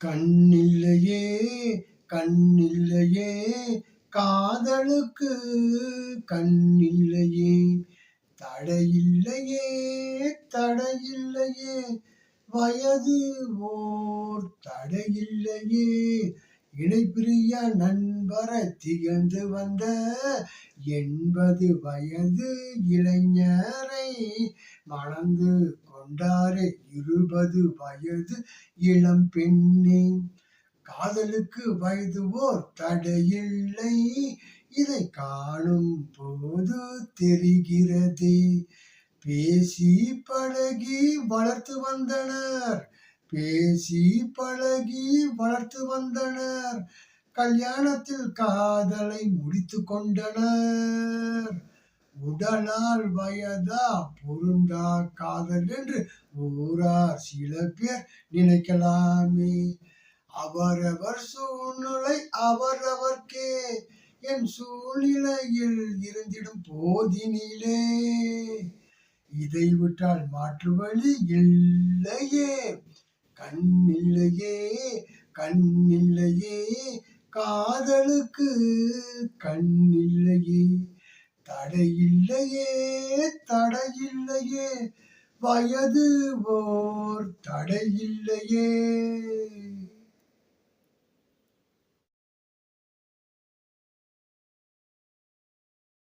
கண்ணில்லையே கண்ணில்லையே காதலுக்கு கண்ணில்லையே தடையில்லையே தடையில்லையே வயது ஓர் தடையில்லையே இணைப்பிரிய நண்பர திகழ்ந்து வந்த எண்பது வயது இளைஞரை மணந்து கொண்டாரே இருபது வயது இளம் பெண்ணே. காதலுக்கு வயது ஓர் தடையில்லை. இதை காணும் போது தெரிகிறதே. பேசி பழகி வளர்த்து வந்தனர். பேசி பழகி வளர்த்து வந்தனர். கல்யாணத்தில் காதலை முடித்து கொண்டனர். உடலால் வயதா பொருந்தா காதல் என்று ஊரார் சில பேர் நினைக்கலாமே. அவரவர் சூழ்நிலை அவரவர்க்கே. என் சூழ்நிலையில் இருந்திடும் போதினிலே. இதை விட்டால் மாற்று வழி இல்லையே. கண்ணில்லையே கண்ணில்லையே. காதலுக்கு கண்ணில்லையே. தடையில்லையே தடையில்லையே. வயது ஓர் தடையில்லையே.